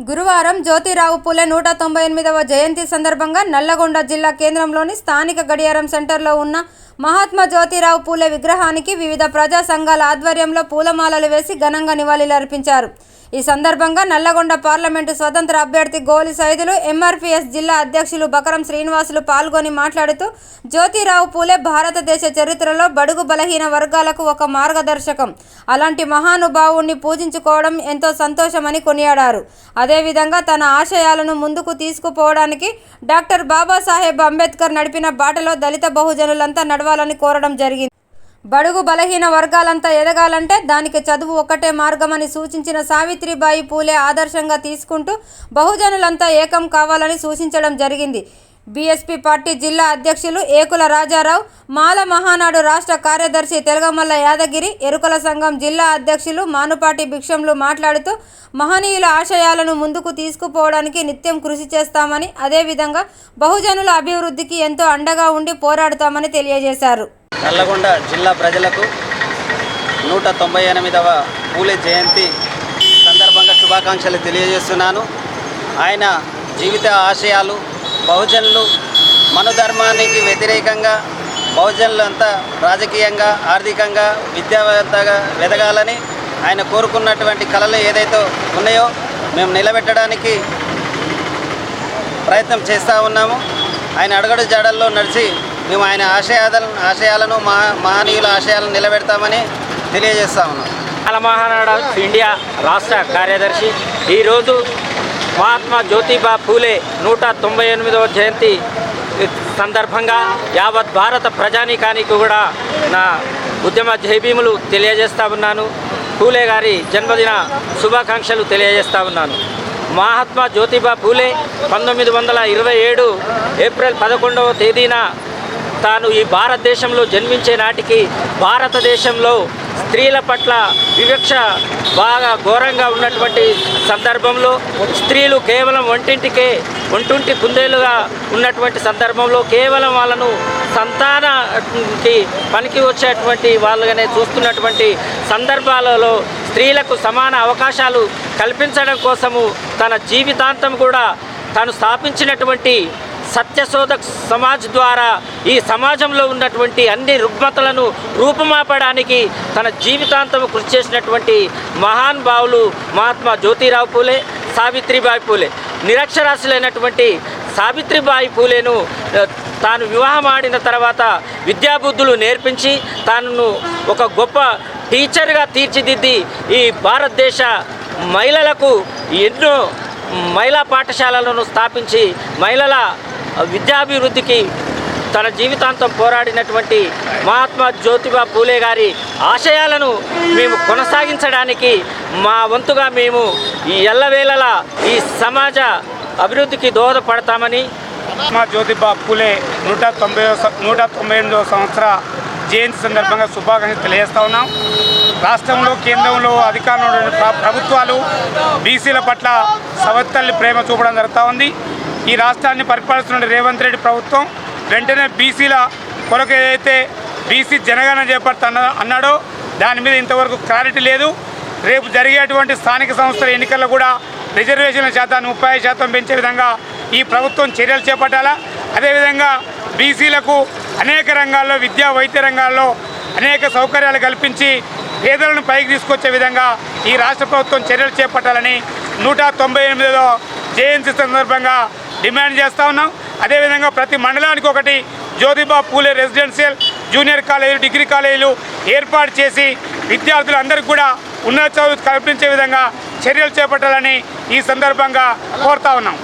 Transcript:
గురువారం జ్యోతిరావు పూలే నూట తొంభై ఎనిమిదవ జయంతి సందర్భంగా నల్లగొండ జిల్లా కేంద్రంలోని స్థానిక గడియారం సెంటర్లో ఉన్న మహాత్మా జ్యోతిరావు పూలే విగ్రహానికి వివిధ ప్రజా సంఘాల ఆధ్వర్యంలో పూలమాలలు వేసి ఘనంగా నివాళులర్పించారు. ఈ సందర్భంగా నల్లగొండ పార్లమెంటు స్వతంత్ర అభ్యర్థి గోలి సైదులు ఎంఆర్పీఎస్ జిల్లా అధ్యక్షులు బకరం శ్రీనివాసులు పాల్గొని మాట్లాడుతూ జ్యోతిరావు పూలే భారతదేశ చరిత్రలో బడుగు బలహీన వర్గాలకు ఒక మార్గదర్శకం. అలాంటి మహానుభావుణ్ణి పూజించుకోవడం ఎంతో సంతోషమని కొనియాడారు. అదేవిధంగా తన ఆశయాలను ముందుకు తీసుకుపోవడానికి డాక్టర్ బాబాసాహెబ్ అంబేద్కర్ నడిపిన బాటలో దళిత బహుజనులంతా నడవాలని కోరడం జరిగింది. బడుగు బలహీన వర్గాలంతా ఎదగాలంటే దానికి చదువు ఒక్కటే మార్గమని సూచించిన సావిత్రిబాయి పూలే ఆదర్శంగా తీసుకుంటూ బహుజనులంతా ఏకం కావాలని సూచించడం జరిగింది. బీఎస్పీ పార్టీ జిల్లా అధ్యక్షులు ఏకుల రాజారావు మాల మహానాడు రాష్ట్ర కార్యదర్శి తెలగమల్ల యాదగిరి ఎరుకల సంఘం జిల్లా అధ్యక్షులు మానుపాటి భిక్షంలు మాట్లాడుతూ మహనీయుల ఆశయాలను ముందుకు తీసుకుపోవడానికి నిత్యం కృషి చేస్తామని అదేవిధంగా బహుజనుల అభివృద్ధికి ఎంతో అండగా ఉండి పోరాడుతామని తెలియజేశారు. నల్లగొండ జిల్లా ప్రజలకు నూట తొంభై ఎనిమిదవ పూలే జయంతి సందర్భంగా శుభాకాంక్షలు తెలియజేస్తున్నాను. ఆయన జీవిత ఆశయాలు బహుజనులు మనుధర్మానికి వ్యతిరేకంగా బహుజనులు అంతా రాజకీయంగా ఆర్థికంగా విద్యావేత్తగా ఎదగాలని ఆయన కోరుకున్నటువంటి కళలు ఏదైతే ఉన్నాయో మేము నిలబెట్టడానికి ప్రయత్నం చేస్తూ ఉన్నాము. ఆయన అడుగడు జాడల్లో నడిచి మేము ఆయన ఆశయాలను ఆశయాలను మహా మహనీయుల ఆశయాలను నిలబెడతామని తెలియజేస్తా ఉన్నాం. మాల ఇండియా రాష్ట్ర కార్యదర్శి. ఈరోజు మహాత్మా జ్యోతిబా పూలే నూట తొంభై ఎనిమిదవ జయంతి సందర్భంగా యావత్ భారత ప్రజానీకానికి కూడా నా ఉద్యమ జైభీములు తెలియజేస్తా ఉన్నాను. పూలే గారి జన్మదిన శుభాకాంక్షలు తెలియజేస్తా ఉన్నాను. మహాత్మా జ్యోతిబా పూలే పంతొమ్మిది వందల ఇరవై ఏడు ఏప్రిల్ పదకొండవ తేదీన తాను ఈ భారతదేశంలో జన్మించే నాటికి భారతదేశంలో స్త్రీల పట్ల వివక్ష బాగా ఘోరంగా ఉన్నటువంటి సందర్భంలో స్త్రీలు కేవలం వంటింటికే ఒంటుంటి కుందేలుగా ఉన్నటువంటి సందర్భంలో కేవలం వాళ్ళను సంతానానికి పనికి వచ్చేటువంటి వాళ్ళగానే చూస్తున్నటువంటి సందర్భాలలో స్త్రీలకు సమాన అవకాశాలు కల్పించడం కోసము తన జీవితాంతం కూడా తాను స్థాపించినటువంటి సత్యశోధక్ సమాజ్ ద్వారా ఈ సమాజంలో ఉన్నటువంటి అన్ని రుగ్మతలను రూపుమాపడానికి తన జీవితాంతం కృషి చేసినటువంటి మహాన్ భావులు మహాత్మా జ్యోతిరావు పూలే సావిత్రిబాయి పూలే. నిరక్షరాశులైనటువంటి సావిత్రిబాయి పూలేను తాను వివాహం ఆడిన తర్వాత విద్యాబుద్ధులు నేర్పించి తాను ఒక గొప్ప టీచర్గా తీర్చిదిద్ది ఈ భారతదేశ మహిళలకు ఎన్నో మహిళా పాఠశాలలను స్థాపించి మహిళల విద్యాభివృద్ధికి తన జీవితాంతం పోరాడినటువంటి మహాత్మా జ్యోతిబా పూలే గారి ఆశయాలను మేము కొనసాగించడానికి మా వంతుగా మేము ఈ ఎల్లవేళలా ఈ సమాజ అభివృద్ధికి దోహదపడతామని మహాత్మా జ్యోతిబా పూలే నూట తొంభై నూట తొంభై ఎనిమిదవ సంవత్సర జయంతి సందర్భంగా శుభాకాంక్షలు తెలియజేస్తా ఉన్నాం. రాష్ట్రంలో కేంద్రంలో అధికారంలో ఉన్న ప్రభుత్వాలు బీసీల పట్ల సవత్తల్లి ప్రేమ చూపడం జరుగుతూ ఉంది. ఈ రాష్ట్రాన్ని పరిపాలిస్తున్న రేవంత్ రెడ్డి ప్రభుత్వం వెంటనే బీసీల కొరకు ఏదైతే బీసీ జనగణన చేపడుతున్న అన్నాడో దాని మీద ఇంతవరకు క్లారిటీ లేదు. రేపు జరిగేటువంటి స్థానిక సంస్థల ఎన్నికల్లో కూడా రిజర్వేషన్ల శాతాన్ని ముప్పై శాతం పెంచే విధంగా ఈ ప్రభుత్వం చర్యలు చేపట్టాలా? అదేవిధంగా బీసీలకు అనేక రంగాల్లో విద్యా వైద్య రంగాల్లో అనేక సౌకర్యాలు కల్పించి పేదలను పైకి తీసుకొచ్చే విధంగా ఈ రాష్ట్ర ప్రభుత్వం చర్యలు చేపట్టాలని నూట తొంభై ఎనిమిదిలో జయంతి సందర్భంగా డిమాండ్ చేస్తూ ఉన్నాం. అదేవిధంగా ప్రతి మండలానికి ఒకటి జ్యోతిబా పూలే రెసిడెన్షియల్ జూనియర్ కాలేజీలు డిగ్రీ కాలేజీలు ఏర్పాటు చేసి విద్యార్థులందరికీ కూడా ఉన్నత చదువు కల్పించే విధంగా చర్యలు చేపట్టాలని ఈ సందర్భంగా కోరుతా ఉన్నాం.